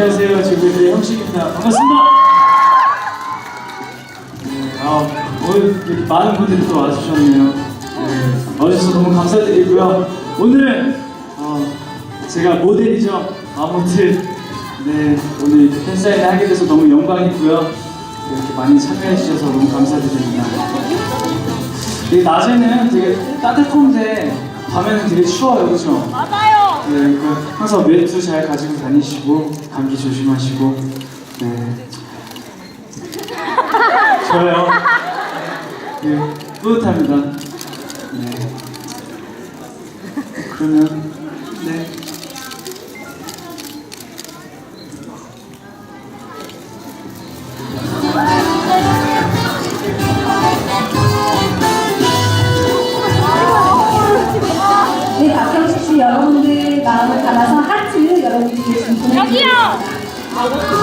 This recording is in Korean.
안녕하세요. 지구의 형식입니다. 반갑습니다. 네, 아, 오늘 이렇게 많은 분들이 또 와주셨네요. 네, 와주셔서 너무 감사드리고요. 오늘 어, 제가 모델이죠. 아무튼 네, 오늘 팬사인회 하게 돼서 너무 영광이고요. 이렇게 많이 참여해주셔서 너무 감사드립니다. 되게 낮에는 되게 따뜻한데 밤에는 되게 추워요, 그렇죠? 맞아요. 네, 항상 외투 잘 가지고 다니시고 감기 조심하시고 네. 좋아요. 네, 뿌듯합니다. 네. 그러면 네. 네, 여러분들 마음을 담아서 하트 여러분들이 준비해 여기요. 주세요.